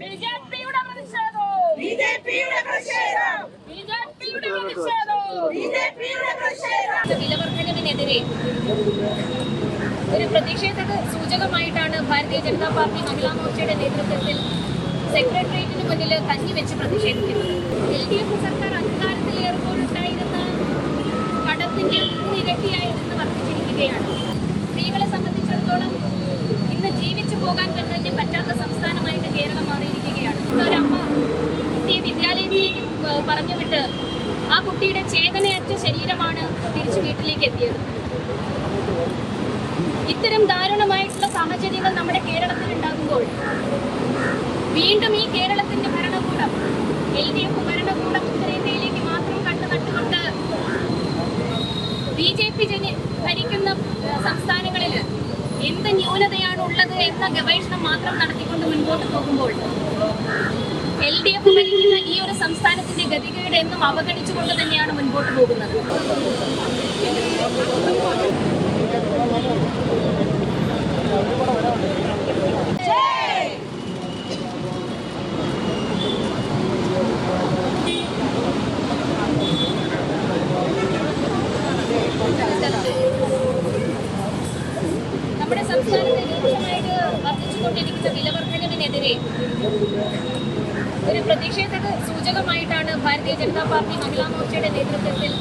ബിജെപിയുടെ പ്രതിഷേധം. ബിജെപിയുടെ പ്രതിഷേധം. ബിജെപിയുടെ പ്രതിഷേധം. ബിജെപിയുടെ പ്രതിഷേധം. വിലവർദ്ധനവിനെതിരെ. ഒരു പ്രതിഷേധ സൂചകമായിട്ടാണ് ഭാരതീയ ജനതാ പാർട്ടി മഹിളാ മോർച്ചയുടെ നേതൃത്വത്തിൽ സെക്രട്ടേറിയറ്റിന് മുന്നിൽ കഞ്ഞിവെച്ച് പ്രതിഷേധിക്കുന്നത്. എൽ ഡി എഫ് സർക്കാർ അധികാരത്തിലേറുമ്പോഴുണ്ടായിരുന്ന കടത്തിന്റെ മൂന്നിരട്ടിയായി നിന്ന് വർദ്ധിച്ചിരിക്കുകയാണ് സ്ത്രീകളെ സംബന്ധിച്ചിടത്തോളം ഇന്ന് ജീവിച്ചു പോകാൻ തന്നെ പറ്റാത്ത സംസ്ഥാനമായിട്ട് കേരളം മാറിയിരിക്കുകയാണ് ഇന്ന് ഒരമ്മ കുട്ടിയെ വിദ്യാലയത്തിലേക്ക് ഏഹ് പറഞ്ഞു വിട്ട് ആ കുട്ടിയുടെ ചേതനയറ്റ ശരീരമാണ് തിരിച്ചു വീട്ടിലേക്ക് എത്തിയത് ഇത്തരം ദാരുണമായിട്ടുള്ള സാഹചര്യങ്ങൾ നമ്മുടെ കേരളത്തിൽ ഉണ്ടാകുമ്പോൾ വീണ്ടും ഈ കേരളത്തിന്റെ ഭരണകൂടം എൽ ഡി എഫ് ഭരണകൂടം ഉത്തരേന്ത്യയിലേക്ക് മാത്രം കണ്ടു നട്ടുകൊണ്ട് ബി ജെ പി ജനി ഭരിക്കുന്ന സംസ്ഥാനങ്ങളിൽ എന്ത് ന്യൂനതയാണ് ഉള്ളത് എന്ന ഗവേഷണം മാത്രം നടത്തിക്കൊണ്ട് മുൻപോട്ട് പോകുമ്പോൾ എൽ ഡി എഫ് ഭരിക്കുന്ന ഈ ഒരു സംസ്ഥാനത്തിന്റെ ഗതികേട് എന്നും അവഗണിച്ചുകൊണ്ട് തന്നെയാണ് മുൻപോട്ട് പോകുന്നത്. നമ്മുടെ സംസ്ഥാനത്ത് രൂക്ഷമായിട്ട് വർദ്ധിച്ചുകൊണ്ടിരിക്കുന്ന വിലവർദ്ധനവിനെതിരെ ഒരു പ്രതിഷേധ സൂചകമായിട്ടാണ് ഭാരതീയ ജനതാ പാർട്ടി മഹിളാ മോർച്ചയുടെ നേതൃത്വത്തിൽ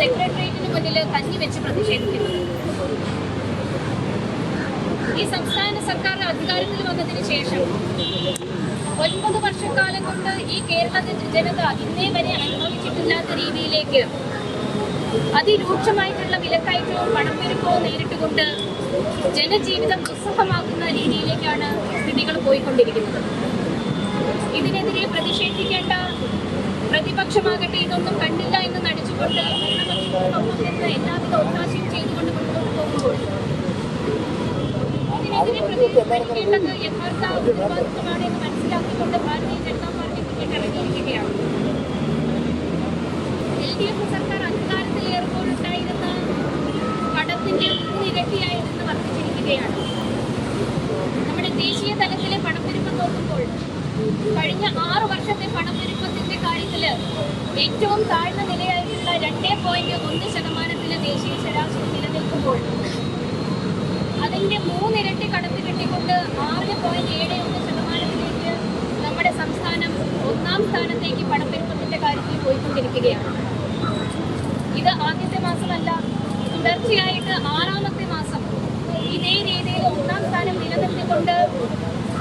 സെക്രട്ടേറിയറ്റിന് മുന്നിൽ കഞ്ഞിവെച്ച് പ്രതിഷേധിക്കുന്നത്. ഈ സംസ്ഥാന സർക്കാർ അധികാരത്തിൽ വന്നതിന് ശേഷം ഒൻപത് വർഷക്കാലം കൊണ്ട് ഈ കേരളത്തിന്റെ ജനത ഇന്നേ വരെ അനുഭവിച്ചിട്ടില്ലാത്ത രീതിയിലേക്ക് അതിരൂക്ഷമായിട്ടുള്ള വിലക്കയറ്റവും പണപ്പെരുപ്പവും നേരിട്ടുകൊണ്ട് ജനജീവിതം ദുസ്സഹമാക്കുന്ന രീതിയിലേക്കാണ് സ്ഥിതികൾ പോയിക്കൊണ്ടിരിക്കുന്നത്. ഇതിനെതിരെ പ്രതിഷേധിക്കേണ്ട പ്രതിപക്ഷമാകട്ടെ ഇതൊന്നും കണ്ടില്ല എന്ന് നടിച്ചുകൊണ്ട് എല്ലാവിധ ഒത്താശയും ചെയ്തുകൊണ്ട് മുന്നോട്ട് പോകുമ്പോൾ ഇതിനെതിരെ പ്രതികരിക്കേണ്ടത് യഥാർത്ഥ ഉത്തരവാദിത്വമാണ് എന്ന് മനസ്സിലാക്കിക്കൊണ്ട് ഭാരതീയ ജനതാ പാർട്ടി അധികാരത്തിലേറുമ്പോഴുണ്ടായിരുന്ന കടത്തിന്റെ മൂന്നിരട്ടിയായി നിന്ന് വർദ്ധിച്ചിരിക്കുകയാണ് നമ്മുടെ ദേശീയ തലത്തിലെ പണപ്പെരുപ്പം നോക്കുമ്പോൾ കഴിഞ്ഞ ആറു വർഷത്തെ പണപ്പെരുപ്പത്തിന്റെ കാര്യത്തിൽ ഏറ്റവും താഴ്ന്ന നിലയായിട്ടുള്ള രണ്ടേ പോയിന്റ് ഒന്ന് ശതമാനത്തിലെ ദേശീയ ശരാശരി നിലനിൽക്കുമ്പോൾ അതിന്റെ മൂന്നിരട്ടി കടത്ത് കിട്ടിക്കൊണ്ട് ആറ് പോയിന്റ് ഏഴ് ഒന്ന് ശതമാനത്തിലേക്ക് നമ്മുടെ സംസ്ഥാനം ഒന്നാം സ്ഥാനത്തേക്ക് പണപ്പെരുപ്പത്തിന്റെ കാര്യത്തിൽ പോയിക്കൊണ്ടിരിക്കുകയാണ്. ഇത് ആദ്യത്തെ മാസമല്ല തുടർച്ചയായിട്ട് ആറാമത്തെ മാസം ഇതേ രീതിയിൽ ഒന്നാം സ്ഥാനം നിലനിർത്തിക്കൊണ്ട്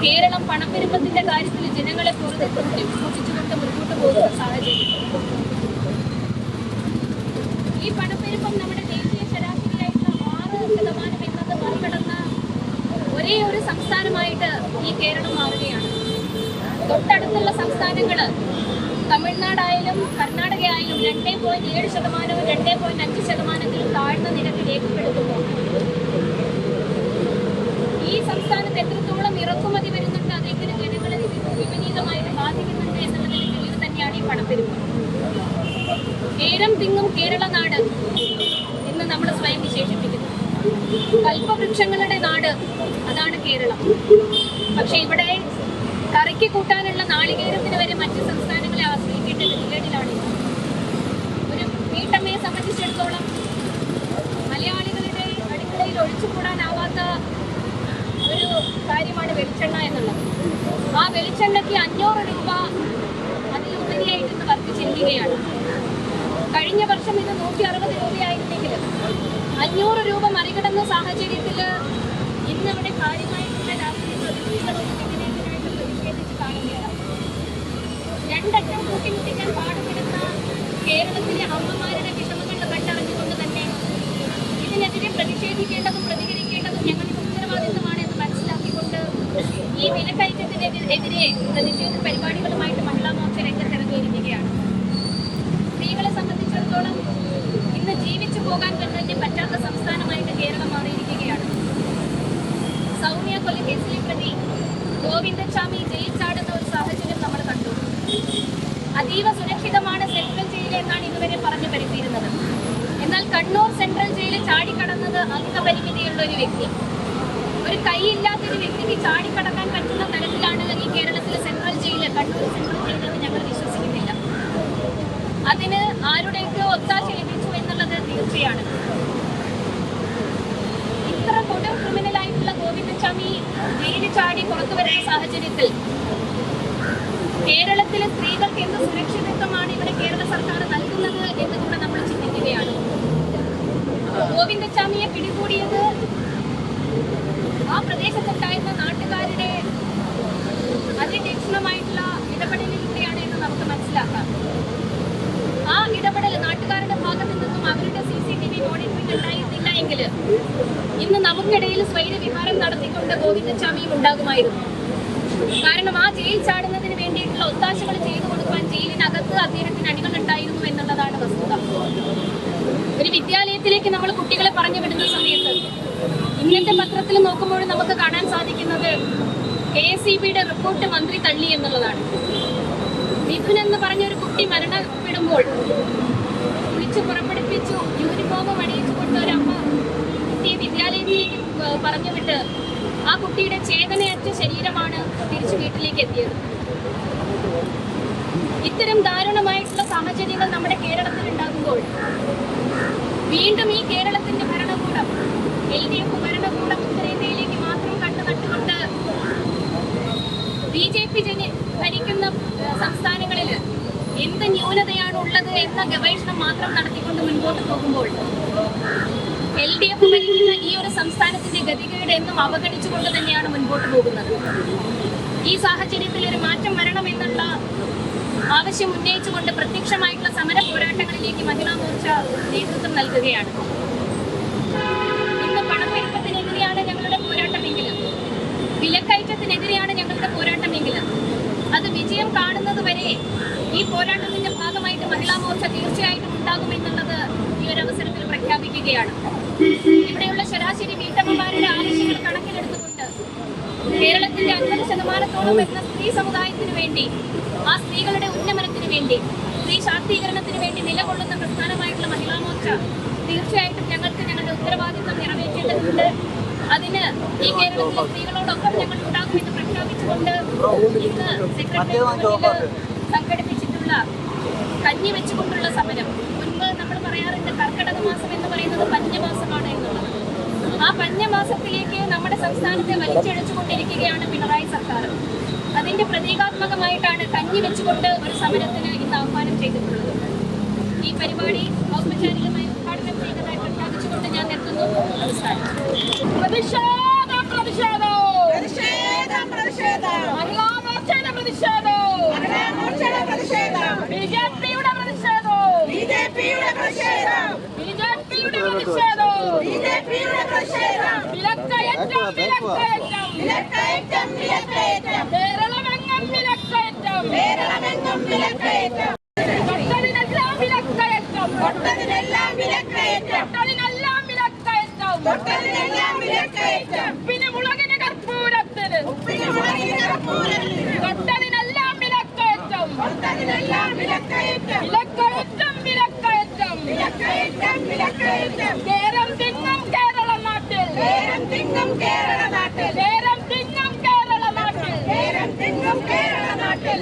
കേരളം പണപ്പെരുപ്പത്തിന്റെ കാര്യത്തിൽ ജനങ്ങളെ പുറത്തെത്തുകൊണ്ട് സൂക്ഷിച്ചുകൊണ്ട് മുന്നോട്ട് പോകുന്ന സാഹചര്യം. ഈ പണപ്പെരുപ്പം നമ്മുടെ ദേശീയ ശരാശരിയായിട്ടുള്ള ആറ് ശതമാനം എന്നത് മറികടന്ന ഒരേ ഒരു സംസ്ഥാനമായിട്ട് ഈ കേരളം മാറുകയാണ്. തൊട്ടടുത്തുള്ള സംസ്ഥാനങ്ങൾ തമിഴ്നാടായാലും കർണാടകയായാലും രണ്ടേ പോയിന്റ് ഏഴ് ശതമാനവും രണ്ടേ പോയിന്റ് അഞ്ച് ശതമാനത്തിലും താഴ്ന്ന നിരക്ക് രേഖപ്പെടുത്തുന്നു. ഈ സംസ്ഥാനത്ത് എത്രത്തോളം ഇറക്കുമതി വരുന്നുണ്ട് അതെങ്ങനെ ജനങ്ങളെ വിപരീതമായിട്ട് ബാധിക്കുന്നുണ്ട് എന്നുള്ളതിന് തെളിവ് തന്നെയാണ് ഈ പണപ്പെരുപ്പ്. കേരം തിങ്ങും കേരള നാട് എന്ന് നമ്മൾ സ്വയം വിശേഷിപ്പിക്കുന്നു. കൽപ്പവൃക്ഷങ്ങളുടെ നാട് കേരളം. പക്ഷെ ഇവിടെ കറിക്ക് കൂട്ടാനുള്ള നാളികേരത്തിന് വരെ മറ്റ് സംസ്ഥാനങ്ങളെ ആശ്രയിക്കേണ്ട ഗതികേടിലാണ് ഒരു വീട്ടമ്മയെ സംബന്ധിച്ചിടത്തോളം മലയാളികളുടെ അടുക്കളയിൽ ഒഴിച്ചുകൂടാനാവാത്ത ഒരു കാര്യമാണ് വെളിച്ചെണ്ണ എന്നുള്ളത്. ആ വെളിച്ചെണ്ണയ്ക്ക് അഞ്ഞൂറ് രൂപ അതിലുപരിയായിട്ട് വർക്ക് ചിന്തിക്കുകയാണ് കഴിഞ്ഞ വർഷം ഇത് നൂറ്റി അറുപത് രൂപയായിരുന്നെങ്കിൽ അഞ്ഞൂറ് രൂപ മറികടന്ന സാഹചര്യത്തിൽ ഇന്ന് അവിടെ കാര്യമായിട്ടുള്ള രാഷ്ട്രീയ പ്രതിനിധികളൊന്നും ഇതിനെതിരായിട്ട് പ്രതിഷേധിച്ച് കാണുകയാണ് രണ്ടറ്റം കൂട്ടിമുട്ടിക്കാൻ പാടുപെടുന്ന കേരളത്തിലെ അമ്മമാരുടെ വിഷമങ്ങൾ കണ്ടറിഞ്ഞുകൊണ്ട് തന്നെ ഇതിനെതിരെ പ്രതിഷേധിക്കേണ്ടതും പ്രതികരിക്കേണ്ടതും ഞങ്ങളുടെ ഉത്തരവാദിത്തമാണ് എന്ന് മനസ്സിലാക്കിക്കൊണ്ട് ഈ വിലക്കയറ്റത്തിനെതിരെ പ്രതിഷേധ പരിപാടികളുമായിട്ട് മഹിളാ മോർച്ച രംഗത്തിറങ്ങിയിരിക്കുകയാണ് സ്ത്രീകളെ സംബന്ധിച്ചിടത്തോളം ഇന്ന് ജീവിച്ചു പോകാൻ തന്നെ പറ്റാത്ത സംസ്ഥാനമായിട്ട് കേരളം മാറിയിരിക്കുകയാണ് സൗമ്യ കൊലക്കേസിലെ പ്രതി ഗോവിന്ദസ്വാമി ജയിൽ ചാടുന്ന ഒരു സാഹചര്യം നമ്മൾ കണ്ടു അതീവ സുരക്ഷിതമാണ് സെൻട്രൽ ജയിൽ എന്നാണ് ഇതുവരെ പറഞ്ഞു വരുത്തിയിരുന്നത് എന്നാൽ കണ്ണൂർ സെൻട്രൽ ജയിലിൽ ചാടിക്കടന്നത് അംഗപരിമിതിയുള്ള ഒരു വ്യക്തി. ഒരു കൈയില്ലാത്ത ഒരു വ്യക്തിക്ക് ചാടിക്കടക്കാൻ പറ്റുന്ന തരത്തിലാണ് ഈ കേരളത്തിലെ സെൻട്രൽ കണ്ണൂർ സെൻട്രൽ ചെയ്തത് ഞങ്ങൾ വിശ്വസിക്കുന്നില്ല. അതിന് ആരുടെയൊക്കെ ഒത്താശ ലഭിച്ചു എന്നുള്ളത് തീർച്ചയാണ്. ഇത്ര കൊടും ക്രിമിനലായിട്ടുള്ള ഗോവിന്ദസ്വാമി ജയിലിൽ ചാടി പുറത്തു വരുന്ന സാഹചര്യത്തിൽ കേരളത്തിലെ സ്ത്രീകൾക്ക് എന്ത് സുരക്ഷിതത്വമാണ് ഇവിടെ കേരള സർക്കാർ നൽകുന്നത് എന്ന് കൂടെ നമ്മൾ ചിന്തിക്കുകയാണ്. ഗോവിന്ദസ്വാമിയെ പിടികൂടിയത് ആ പ്രദേശത്തുണ്ടായിരുന്ന നാട്ടുകാരുടെ അതിതീക്ഷണമായിട്ടുള്ള ഇടപെടലിലൂടെയാണ് എന്ന് നമുക്ക് മനസ്സിലാക്കാം. ആ ഇടപെടൽ നാട്ടുകാരുടെ ഭാഗത്തു നിന്നും അവരുടെ C C T V monitoring ഉണ്ടായിരുന്നില്ല എങ്കിൽ ഇന്ന് നമുക്കിടയിൽ സ്വൈര വിഹാരം നടത്തിക്കൊണ്ട് ഗോവിന്ദസ്വാമിയും ഉണ്ടാകുമായിരുന്നു. കാരണം ആ ജയിൽ ചാടുന്നതിന് വേണ്ടിയിട്ടുള്ള ഒത്താശകൾ ചെയ്തു കൊടുക്കാൻ ജയിലിനകത്ത് അദ്ദേഹത്തിന് അടികൾ ഉണ്ടായിരുന്നു എന്നുള്ളതാണ് വസ്തുത. ഒരു വിദ്യാലയത്തിലേക്ക് നമ്മൾ കുട്ടികളെ പറഞ്ഞു വിടുന്ന സമയത്ത് ഇന്നത്തെ പത്രത്തിൽ നോക്കുമ്പോൾ നമുക്ക് കാണാൻ സാധിക്കുന്നത് കെ എസ് ഇ ബിയുടെ റിപ്പോർട്ട് മന്ത്രി തള്ളി എന്നുള്ളതാണ്. മിഥുൻ എന്ന് പറഞ്ഞ ഒരു കുട്ടി മരണപ്പെടുമ്പോൾ വിളിച്ചു പുറപ്പെടുപ്പിച്ചു യൂണിഫോമും അണിയിച്ചു കൊടുത്ത ഒരു അമ്മ കുട്ടിയെ വിദ്യാലയത്തിലേക്ക് പറഞ്ഞു വിട്ട് ആ കുട്ടിയുടെ ചേതനയറ്റ ശരീരമാണ് തിരിച്ചു വീട്ടിലേക്ക് എത്തിയത്. ഇത്തരം ദാരുണമായിട്ടുള്ള സാഹചര്യങ്ങൾ നമ്മുടെ കേരളത്തിൽ ഉണ്ടാകുമ്പോൾ വീണ്ടും ഈ കേരളത്തിന്റെ ഭരണകൂടം എൽ ഡി എഫ് ഭരണകൂടം ഉത്തരേന്ത്യയിലേക്ക് മാത്രം കണ്ടു നട്ടുകൊണ്ട് ബി ജെ പി ജന ഭരിക്കുന്ന ഏഹ്, സംസ്ഥാനങ്ങളിൽ എന്ത് ന്യൂനതയാണ് ഉള്ളത് എന്ന ഗവേഷണം മാത്രം നടത്തിക്കൊണ്ട് മുൻപോട്ട് പോകുമ്പോൾ എൽ ഡി എഫ് ഭരിക്കുന്ന ഈ ഒരു സംസ്ഥാനത്തിന്റെ ഗതികേട് എന്നും അവഗണിച്ചുകൊണ്ട് തന്നെയാണ് മുൻപോട്ട് പോകുന്നത്. ഈ സാഹചര്യത്തിൽ ഒരു മാറ്റം വരണമെന്നുള്ള ആവശ്യം ഉന്നയിച്ചുകൊണ്ട് പ്രത്യക്ഷമായിട്ടുള്ള സമര പോരാട്ടങ്ങളിലേക്ക് മഹിളാ മോർച്ച നേതൃത്വം നൽകുകയാണ്. ഇന്ന് പണപ്പെരുപ്പത്തിനെതിരെയാണ് ഞങ്ങളുടെ പോരാട്ടമെങ്കിൽ വിലക്കയറ്റത്തിനെതിരെയാണ് ഞങ്ങളുടെ പോരാട്ടമെങ്കിൽ അത് വിജയം കാണുന്നത് വരെ ഈ പോരാട്ടത്തിന്റെ ഭാഗമായിട്ട് മഹിളാ മോർച്ച തീർച്ചയായിട്ടും ഉണ്ടാകുമെന്നുള്ളത് ഈ ഒരു അവസരത്തിൽ പ്രഖ്യാപിക്കുകയാണ്. ഇവിടെയുള്ള ശരാശരി വീട്ടമ്മമാരുടെ ആവശ്യങ്ങൾ കണക്കിലെടുത്തുകൊണ്ട് കേരളത്തിന്റെ അൻപത് ശതമാനത്തോളം വരുന്ന സ്ത്രീ സമുദായത്തിന് വേണ്ടി ആ സ്ത്രീകളുടെ ഉന്നമനത്തിന് വേണ്ടി സ്ത്രീ ശാക്തീകരണത്തിന് വേണ്ടി നിലകൊള്ളുന്ന പ്രസ്ഥാനമായിട്ടുള്ള മഹിളാ മോർച്ച തീർച്ചയായിട്ടും ഞങ്ങൾക്ക് ഞങ്ങളുടെ ഉത്തരവാദിത്വം നിറവേറ്റേണ്ടതുണ്ട്. അതിന് ഈ കേരളത്തിലെ സ്ത്രീകളോടൊപ്പം ഞങ്ങൾ ഉണ്ടാകുമെന്ന് പ്രഖ്യാപിച്ചുകൊണ്ട് ഇന്ന് സെക്രട്ടറി സംഘടിപ്പിച്ചിട്ടുള്ള കഞ്ഞി വെച്ചുകൊണ്ടുള്ള സമരം. മുൻപ് നമ്മൾ പറയാറുണ്ട് കർക്കിടക മാസം എന്ന് പറയുന്നത് പഞ്ഞമാസമാണ് എന്നുള്ളത്. ആ പഞ്ഞമാസത്തിലേക്ക് നമ്മുടെ സംസ്ഥാനത്തെ വലിച്ചെഴിച്ചുകൊണ്ടിരിക്കുകയാണ് പിണറായി സർക്കാർ. അതിന്റെ പ്രതീകാത്മകമായിട്ടാണ് കഞ്ഞി വെച്ചുകൊണ്ട് ഒരു സമരത്തിന് ഇന്ന് ആഹ്വാനം ചെയ്തിട്ടുള്ളത്. ഈ പരിപാടി ഔപചാരികമായി ഉദ്ഘാടനം ചെയ്തതായി പ്രഖ്യാപിച്ചുകൊണ്ട് ഞാൻ നിർത്തുന്നു. നമസ്കാരം. പ്രതിഷേധം പ്രതിഷേധം. പ്രതിഷേധം പ്രതിഷേധം? പ്രതിഷേധം ബി ജെ പിയുടെ പ്രതിഷേധം ബി ജെ പിയുടെ പ്രതിഷേധം വിലക്കയറ്റം വിലക്കയറ്റം വിലക്കയറ്റം വിലക്കയറ്റം കേരളമെങ്ങും വിലക്കയറ്റം കേരളമെങ്ങും വിലക്കയറ്റം തൊട്ടതിനെല്ലാം വിലക്കയറ്റം തൊട്ടതിനെല്ലാം വിലക്കയറ്റം തൊട്ടതിനെല്ലാം വിലക്കയറ്റം തൊട്ടതിനെല്ലാം വിലക്കയറ്റം ഉപ്പിന് മുളകിന് കർപ്പൂരത്തിന് ഉപ്പിന് മുളകിന് കർപ്പൂരത്തിന് തൊട്ടതിനെല്ലാം വിലക്കയറ്റം തൊട്ടതിനെല്ലാം വിലക്കയറ്റം വിലക്കയറ്റം വിലക്കയറ്റം വിലക്കയറ്റം വിലക്കയറ്റം കേരം കേരള നാട്ടിൽ കേരള നാട്ടിൽ കേരള നാട്ടിൽ കേരള നാട്ടിൽ കേരള നാട്ടിൽ കേരള നാട്ടിൽ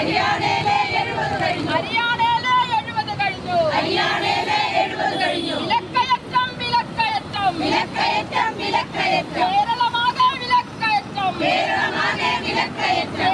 ഹരിയാനയിലെ എഴുപത് കഴിഞ്ഞു ഹരിയാനയിലെ എഴുപത് കഴിഞ്ഞു ഹരിയാനയിലെ എഴുപത് കഴിഞ്ഞു വിലക്കയറ്റം വിലക്കയറ്റം വിലക്കയറ്റം വിലക്കയറ്റം കേരളമാകെ വിലക്കയറ്റം കേരളമാകെ വിലക്കയറ്റം